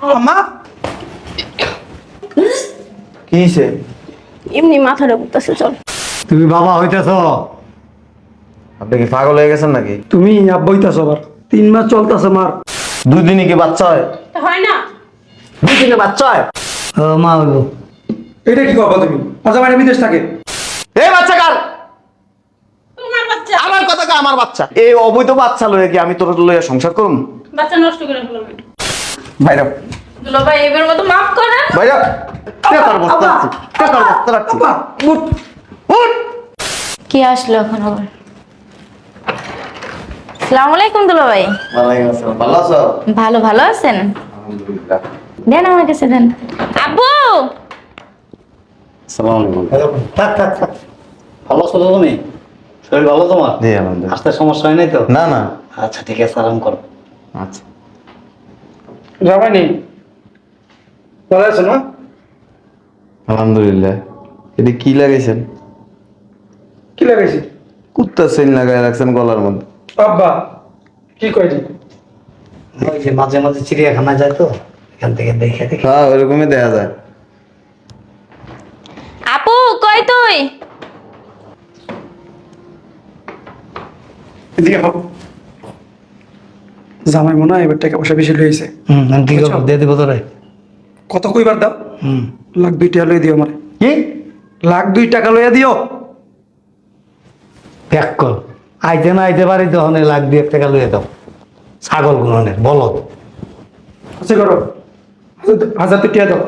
আম্মা কি হয়েছে এমনি মাথাটা ঘুরতেছে চল। তুমি বাবা হইতেছ? আপনি কি পাগল হয়ে গেছেন নাকি? তুমি আব্বা হইতাছ আবার। তিন মাস চলতেছে মার। দুই দিনই কি বাচ্চা হয়? হয় না। দুই দিনে বাচ্চা হয়? মা হইব এটা কি করবা তুমি? আচ্ছা মানে বিদেশ থাকে। এই বাচ্চা কার? বাচ্চা। আমার কথা আমার বাচ্চা। এই অবৈধ বাচ্চা লয়ে কি আমি তোর লইয়া সংসার করুম? বাচ্চা নষ্ট করে ফেললাম বাইরে দুলো ভাই এবার মতো মাফ করেন। বাইরে কে বস্তা রাখছি কে বস্তা রাখছি উঠ। উঠ! কে আসলো এখন আবার? সালাম আলাইকুম দুলা ভাই। ওয়ালাইকুম আসসালাম। ভালো আছো? ভালো ভালো আছেন? আলহামদুলিল্লাহ। দেন আমার কাছে দেন। আব্বু! আসসালামু আলাইকুম। থাক থাক থাক। ভালো আছো তো তুমি? শরীর ভালো তোমার? জি আলহামদুলিল্লাহ। আসতে সমস্যা হয় নাই তো? না না। আচ্ছা ঠিক আছে আরাম করো। আচ্ছা। নেই ভালো আছো না? আলহামদুলিল্লাহ। এটা কি লাগাইছেন? কি লাগাইছি? কুত্তা সেন লাগাই রাখছেন গলার মধ্যে। আব্বা কি কয় ওই যে মাঝে মাঝে চিড়িয়াখানা যায় তো এখান থেকে দেখে দেখে। হ্যাঁ ওইরকমই দেখা যায়। আপু কই তুই? এদিকে জামাই মনে হয় এবার টাকা পয়সা বেশি লইছে হুম আমি আছে দিয়ে দিব তোরে। কত কইবার দাও? হুম। লাখ দুই টাকা লইয়া দিও আমার। কি? লাখ দুই টাকা লইয়া দিও। প্যাক কর আইতে না আইতে পারি তখন লাখ লাখ এক টাকা লইয়া দাও। ছাগল গুণনের বলো আচ্ছা করো। হাজার হাজার দুই টাকা দাও।